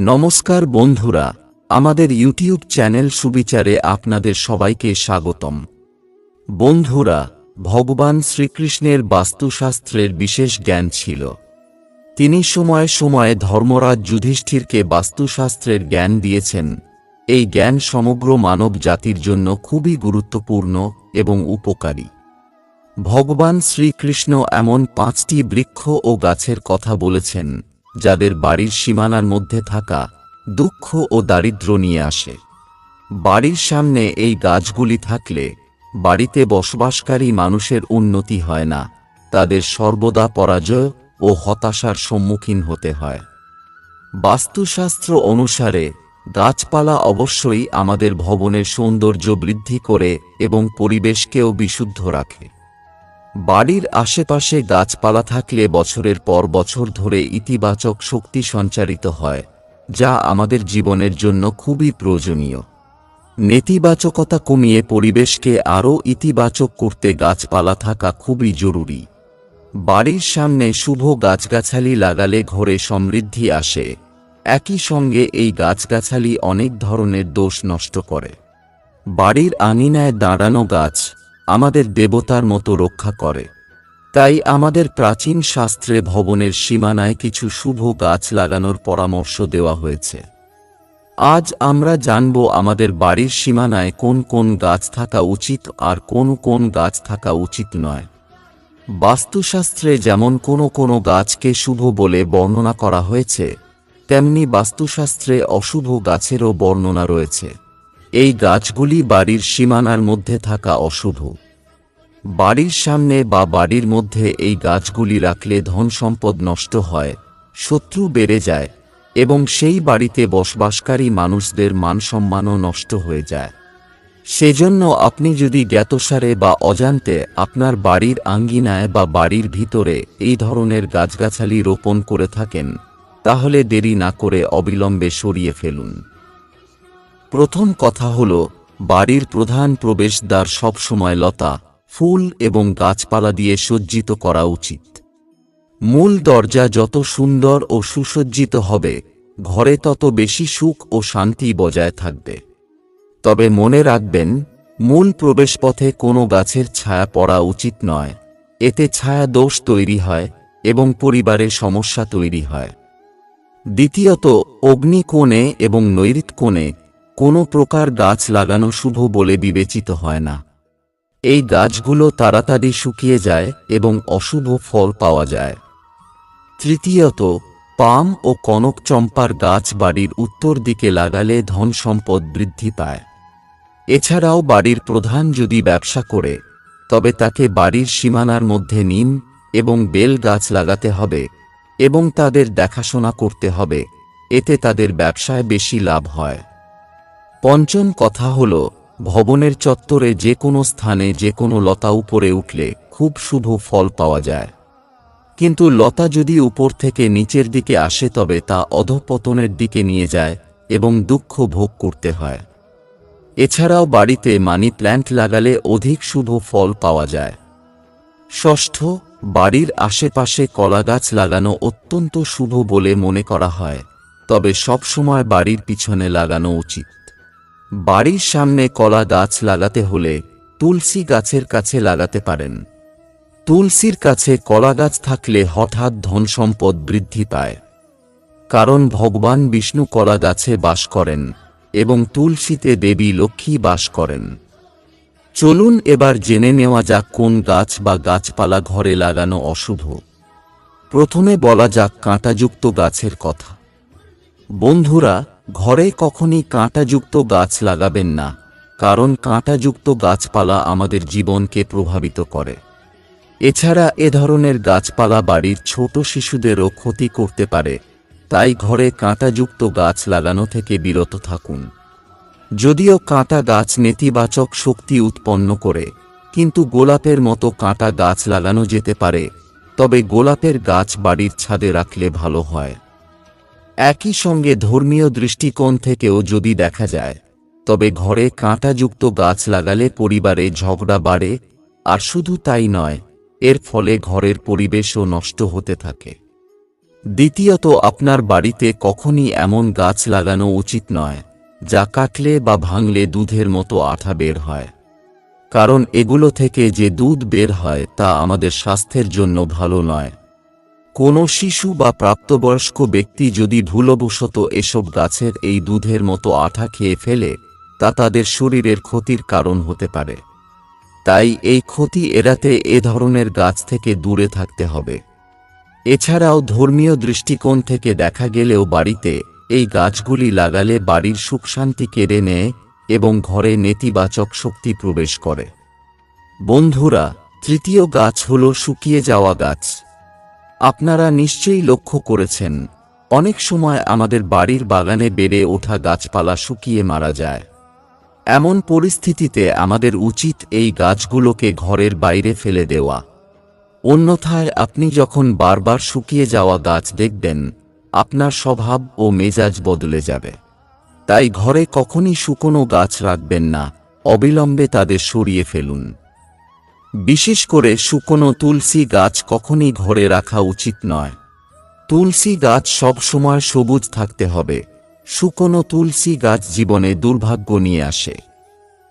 নমস্কার বন্ধুরা, আমাদের ইউটিউব চ্যানেল সুবিচারে আপনাদের সবাইকে স্বাগতম। বন্ধুরা, ভগবান শ্রীকৃষ্ণের বাস্তুশাস্ত্রের বিশেষ জ্ঞান ছিল। তিনি সময়ে সময়ে ধর্মরাজ যুধিষ্ঠিরকে বাস্তুশাস্ত্রের জ্ঞান দিয়েছেন। এই জ্ঞান সমগ্র মানব জাতির জন্য খুবই গুরুত্বপূর্ণ এবং উপকারী। ভগবান শ্রীকৃষ্ণ এমন পাঁচটি বৃক্ষ ও গাছের কথা বলেছেন। যাদের বাড়ির সীমানার মধ্যে থাকা দুঃখ ও দারিদ্র্য নিয়ে আসে। বাড়ির সামনে এই গাছগুলি থাকলে বাড়িতে বসবাসকারী মানুষের উন্নতি হয় না, তাদের সর্বদা পরাজয় ও হতাশার সম্মুখীন হতে হয়। বাস্তুশাস্ত্র অনুসারে, গাছপালা অবশ্যই আমাদের ভবনের সৌন্দর্য বৃদ্ধি করে এবং পরিবেশকেও বিশুদ্ধ রাখে। বাড়ির আশেপাশে গাছপালা থাকলে বছরের পর বছর ধরে ইতিবাচক শক্তি সঞ্চারিত হয়, যা আমাদের জীবনের জন্য খুবই প্রয়োজনীয়। নেতিবাচকতা কমিয়ে পরিবেশকে আরও ইতিবাচক করতে গাছপালা থাকা খুবই জরুরি। বাড়ির সামনে শুভ গাছগাছালি লাগালে ঘরে সমৃদ্ধি আসে। একই সঙ্গে এই গাছগাছালি অনেক ধরনের দোষ নষ্ট করে। বাড়ির আঙিনায় দাঁড়ানো গাছ আমাদের দেবতার মতো রক্ষা করে। তাই আমাদের প্রাচীন শাস্ত্রে ভবনের সীমানায় কিছু শুভ গাছ লাগানোর পরামর্শ দেওয়া হয়েছে। আজ আমরা জানব আমাদের বাড়ির সীমানায় কোন কোন গাছ থাকা উচিত আর কোন কোন গাছ থাকা উচিত নয়। বাস্তুশাস্ত্রে যেমন কোনো কোনো গাছকে শুভ বলে বর্ণনা করা হয়েছে, তেমনি বাস্তুশাস্ত্রে অশুভ গাছেরও বর্ণনা রয়েছে। এই গাছগুলি বাড়ির সীমানার মধ্যে থাকা অশুভ। বাড়ির সামনে বা বাড়ির মধ্যে এই গাছগুলি রাখলে ধন সম্পদ নষ্ট হয়, শত্রু বেড়ে যায়, এবং সেই বাড়িতে বসবাসকারী মানুষদের মান সম্মানও নষ্ট হয়ে যায়। সেজন্য আপনি যদি জ্ঞাতসারে বা অজান্তে আপনার বাড়ির আঙ্গিনায় বা বাড়ির ভিতরে এই ধরনের গাছগাছালি রোপণ করে থাকেন, তাহলে দেরি না করে অবিলম্বে সরিয়ে ফেলুন। প্রথম কথা হল, বাড়ির প্রধান প্রবেশদ্বার সবসময় লতা, ফুল এবং গাছপালা দিয়ে সজ্জিত করা উচিত। মূল দরজা যত সুন্দর ও সুসজ্জিত হবে, ঘরে তত বেশি সুখ ও শান্তি বজায় থাকবে। তবে মনে রাখবেন, মূল প্রবেশপথে কোনো গাছের ছায়া পড়া উচিত নয়। এতে ছায়া দোষ তৈরি হয় এবং পরিবারে সমস্যা তৈরি হয়। দ্বিতীয়ত, অগ্নিকোণে এবং নৈরিত কোণে কোনো প্রকার গাছ লাগানো শুভ বলে বিবেচিত হয় না। এই গাছগুলো তাড়াতাড়ি শুকিয়ে যায় এবং অশুভ ফল পাওয়া যায়। তৃতীয়ত, পাম ও কনক চম্পার গাছ বাড়ির উত্তর দিকে লাগালে ধন সম্পদ বৃদ্ধি পায়। এছাড়াও বাড়ির প্রধান যদি ব্যবসা করে, তবে তাকে বাড়ির সীমানার মধ্যে নিম এবং বেল গাছ লাগাতে হবে এবং তাদের দেখাশোনা করতে হবে, এতে তাদের ব্যবসায় বেশি লাভ হয়। পঞ্চম কথা হল, ভবনের চত্বরে যে কোনো স্থানে যে কোনো লতা উপরে উঠলে খুব শুভ ফল পাওয়া যায়। কিন্তু লতা যদি উপর থেকে নিচের দিকে আসে তবে তা অধপতনের দিকে নিয়ে যায় এবং দুঃখ ভোগ করতে হয়। এছাড়াও বাড়িতে মানি প্ল্যান্ট লাগালে অধিক শুভ ফল পাওয়া যায়। ষষ্ঠ, বাড়ির আশেপাশে কলা গাছ লাগানো অত্যন্ত শুভ বলে মনে করা হয়, তবে সবসময় বাড়ির পিছনে লাগানো উচিত। বাড়ির সামনে কলা গাছ লাগাতে হলে তুলসী গাছের কাছে লাগাতে পারেন। তুলসীর কাছে কলা গাছ থাকলে হঠাৎ ধন সম্পদ বৃদ্ধি পায়। কারণ ভগবান বিষ্ণু কলা গাছে বাস করেন এবং তুলসীতে দেবী লক্ষ্মী বাস করেন। চলুন এবার জেনে নেওয়া যাক কোন গাছ বা গাছপালা ঘরে লাগানো অশুভ। প্রথমে বলা যাক কাঁটাযুক্ত গাছের কথা। বন্ধুরা ঘরে কখনই কাঁটাযুক্ত গাছ লাগাবেন না, কারণ কাঁটাযুক্ত গাছপালা আমাদের জীবনকে প্রভাবিত করে। এছাড়া এ ধরনের গাছপালা বাড়ির ছোট শিশুদেরও ক্ষতি করতে পারে, তাই ঘরে কাঁটাযুক্ত গাছ লাগানো থেকে বিরত থাকুন। যদিও কাঁটা গাছ নেতিবাচক শক্তি উৎপন্ন করে, কিন্তু গোলাপের মতো কাঁটা গাছ লাগানো যেতে পারে, তবে গোলাপের গাছ বাড়ির ছাদে রাখলে ভালো হয়। একই সঙ্গে ধর্মীয় দৃষ্টিকোণ থেকেও যদি দেখা যায়, তবে ঘরে কাঁটাযুক্ত গাছ লাগালে পরিবারে ঝগড়া বাড়ে, আর শুধু তাই নয়, এর ফলে ঘরের পরিবেশও নষ্ট হতে থাকে। দ্বিতীয়ত, আপনার বাড়িতে কখনই এমন গাছ লাগানো উচিত নয়, যা কাটলে বা ভাঙলে দুধের মতো আঠা বের হয়। কারণ এগুলো থেকে যে দুধ বের হয় তা আমাদের স্বাস্থ্যের জন্য ভালো নয়। কোনো শিশু বা প্রাপ্তবয়স্ক ব্যক্তি যদি ভুলবশত এসব গাছের এই দুধের মতো আঠা খেয়ে ফেলে, তা তাদের শরীরের ক্ষতির কারণ হতে পারে। তাই এই ক্ষতি এড়াতে এ ধরনের গাছ থেকে দূরে থাকতে হবে। এছাড়াও ধর্মীয় দৃষ্টিকোণ থেকে দেখা গেলেও বাড়িতে এই গাছগুলি লাগালে বাড়ির সুখ শান্তি কেড়ে নেয় এবং ঘরে নেতিবাচক শক্তি প্রবেশ করে। বন্ধুরা, তৃতীয় গাছ হল শুকিয়ে যাওয়া গাছ। আপনারা নিশ্চয়ই লক্ষ্য করেছেন, অনেক সময় আমাদের বাড়ির বাগানে বেড়ে ওঠা গাছপালা শুকিয়ে মারা যায়। এমন পরিস্থিতিতে আমাদের উচিত এই গাছগুলোকে ঘরের বাইরে ফেলে দেওয়া। অন্যথায় আপনি যখন বারবার শুকিয়ে যাওয়া গাছ দেখবেন, আপনার স্বভাব ও মেজাজ বদলে যাবে। তাই ঘরে কখনই শুকনো গাছ রাখবেন না, অবিলম্বে তাদের সরিয়ে ফেলুন। বিশেষ করে শুকনো তুলসী গাছ কখনই ঘরে রাখা উচিত নয়। তুলসী গাছ সব সময় সবুজ থাকতে হবে। শুকনো তুলসী গাছ জীবনে দুর্ভাগ্য নিয়ে আসে।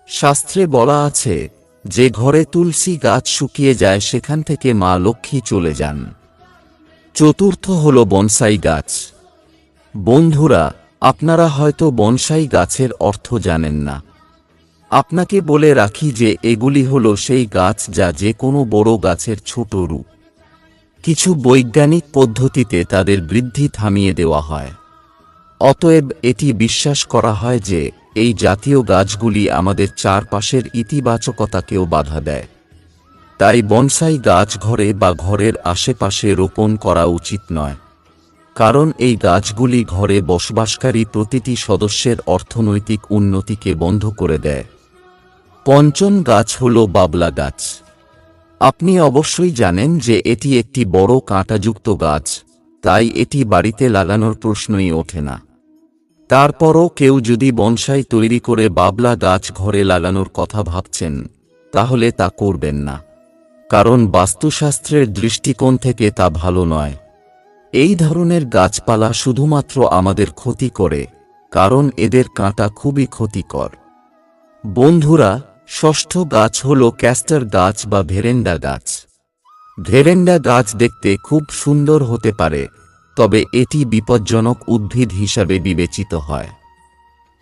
শাস্ত্রে বলা আছে, যে ঘরে তুলসী গাছ শুকিয়ে যায়, সেখান থেকে মা লক্ষ্মী চলে যান। চতুর্থ হল বনসাই গাছ। বন্ধুরা, আপনারা হয়তো বনসাই গাছের অর্থ জানেন না। আপনাকে বলে রাখি যে এগুলি হল সেই গাছ যা যে কোনো বড় গাছের ছোট রূপ। কিছু বৈজ্ঞানিক পদ্ধতিতে তাদের বৃদ্ধি থামিয়ে দেওয়া হয়। অতএব এটি বিশ্বাস করা হয় যে এই জাতীয় গাছগুলি আমাদের চারপাশের ইতিবাচকতাকেও বাধা দেয়। তাই বনসাই গাছ ঘরে বা ঘরের আশেপাশে রোপণ করা উচিত নয়। কারণ এই গাছগুলি ঘরে বসবাসকারী প্রতিটি সদস্যের অর্থনৈতিক উন্নতিকে বন্ধ করে দেয়। পঞ্চম গাছ হল বাবলা গাছ। আপনি অবশ্যই জানেন যে এটি একটি বড় কাঁটাযুক্ত গাছ, তাই এটি বাড়িতে লাগানোর প্রশ্নই ওঠে না। তারপরও কেউ যদি বনসাই তৈরি করে বাবলা গাছ ঘরে লাগানোর কথা ভাবছেন, তাহলে তা করবেন না। কারণ বাস্তুশাস্ত্রের দৃষ্টিকোণ থেকে তা ভালো নয়। এই ধরনের গাছপালা শুধুমাত্র আমাদের ক্ষতি করে, কারণ এদের কাঁটা খুবই ক্ষতিকর। বন্ধুরা ষষ্ঠ গাছ হল ক্যাস্টার গাছ বা ভেরেন্ডা গাছ। ভেরেন্ডা গাছ দেখতে খুব সুন্দর হতে পারে, তবে এটি বিপজ্জনক উদ্ভিদ হিসাবে বিবেচিত হয়।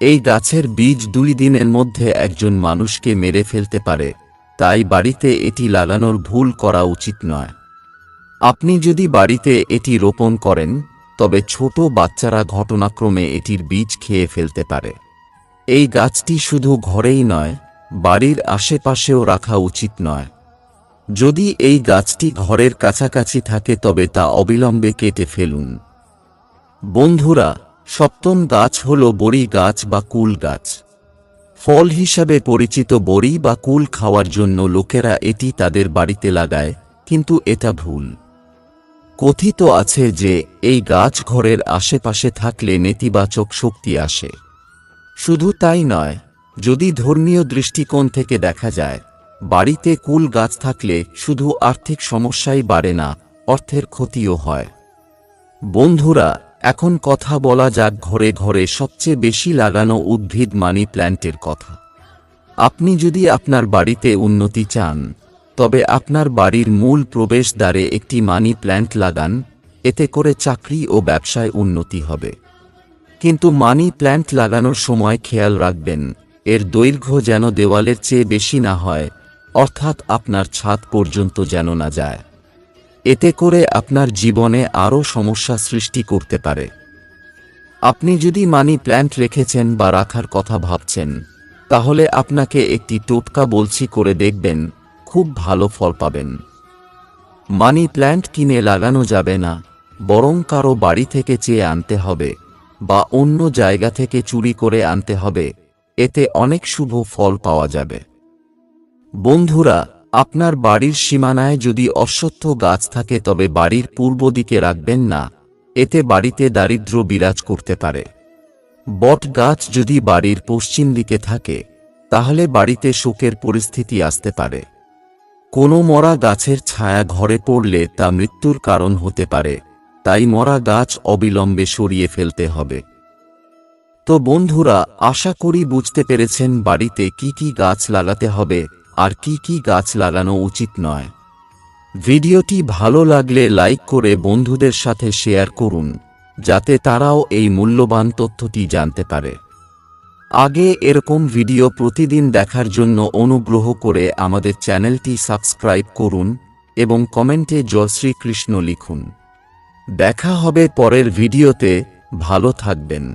এই গাছের বীজ দুই দিনের মধ্যে একজন মানুষকে মেরে ফেলতে পারে, তাই বাড়িতে এটি লাগানোর ভুল করা উচিত নয়। আপনি যদি বাড়িতে এটি রোপণ করেন, তবে ছোট বাচ্চারা ঘটনাক্রমে এটির বীজ খেয়ে ফেলতে পারে। এই গাছটি শুধু ঘরেই নয় বাড়ির আশেপাশেও রাখা উচিত নয়। যদি এই গাছটি ঘরের কাছাকাছি থাকে তবে তা অবিলম্বে কেটে ফেলুন। বন্ধুরা, সপ্তম গাছ হল বড়ি গাছ বা কুল গাছ। ফল হিসাবে পরিচিত বড়ি বা কুল খাওয়ার জন্য লোকেরা এটি তাদের বাড়িতে লাগায়, কিন্তু এটা ভুল। কথিত আছে যে, এই গাছ ঘরের আশেপাশে থাকলে নেতিবাচক শক্তি আসে। শুধু তাই নয় যদি ধর্মীয় দৃষ্টিকোণ থেকে দেখা যায়, বাড়িতে কুল গাছ থাকলে শুধু আর্থিক সমস্যাই বাড়ে না, অর্থের ক্ষতিও হয়। বন্ধুরা, এখন কথা বলা যাক ঘরে ঘরে সবচেয়ে বেশি লাগানো উদ্ভিদ মানি প্ল্যান্টের কথা। আপনি যদি আপনার বাড়িতে উন্নতি চান, তবে আপনার বাড়ির মূল প্রবেশদ্বারে একটি মানি প্ল্যান্ট লাগান, এতে করে চাকরি ও ব্যবসায় উন্নতি হবে। কিন্তু মানি প্ল্যান্ট লাগানোর সময় খেয়াল রাখবেন এর দৈর্ঘ্য যেন দেওয়ালের চেয়ে বেশি না হয়, অর্থাৎ আপনার ছাদ পর্যন্ত যেন না যায়। এতে করে আপনার জীবনে আরও সমস্যা সৃষ্টি করতে পারে। আপনি যদি মানি প্ল্যান্ট রেখেছেন বা রাখার কথা ভাবছেন, তাহলে আপনাকে একটি টোটকা বলছি করে দেখবেন, খুব ভালো ফল পাবেন। মানি প্ল্যান্ট কিনে লাগানো যাবে না, বরং কারও বাড়ি থেকে চেয়ে আনতে হবে, বা অন্য জায়গা থেকে চুরি করে আনতে হবে এতে অনেক শুভ ফল পাওয়া যাবে। বন্ধুরা, আপনার বাড়ির সীমানায় যদি অশ্বত্থ গাছ থাকে তবে বাড়ির পূর্ব দিকে রাখবেন না, এতে বাড়িতে দারিদ্র বিরাজ করতে পারে। বট গাছ যদি বাড়ির পশ্চিম দিকে থাকে, তাহলে বাড়িতে শোকের পরিস্থিতি আসতে পারে। কোনো মরা গাছের ছায়া ঘরে পড়লে তা মৃত্যুর কারণ হতে পারে, তাই মরা গাছ অবিলম্বে সরিয়ে ফেলতে হবে। তো বন্ধুরা, আশা করি বুঝতে পেরেছেন বাড়িতে কি কি গাছ লাগাতে হবে, আর কি কি গাছ লাগানো উচিত নয়। ভিডিওটি ভালো লাগলে লাইক করে বন্ধুদের সাথে শেয়ার করুন, যাতে তারাও এই মূল্যবান তথ্যটি জানতে পারে। আগে এরকম ভিডিও প্রতিদিন দেখার জন্য অনুগ্রহ করে আমাদের চ্যানেলটি সাবস্ক্রাইব করুন এবং কমেন্টে জয় শ্রীকৃষ্ণ লিখুন। দেখা হবে পরের ভিডিওতে, ভালো থাকবেন।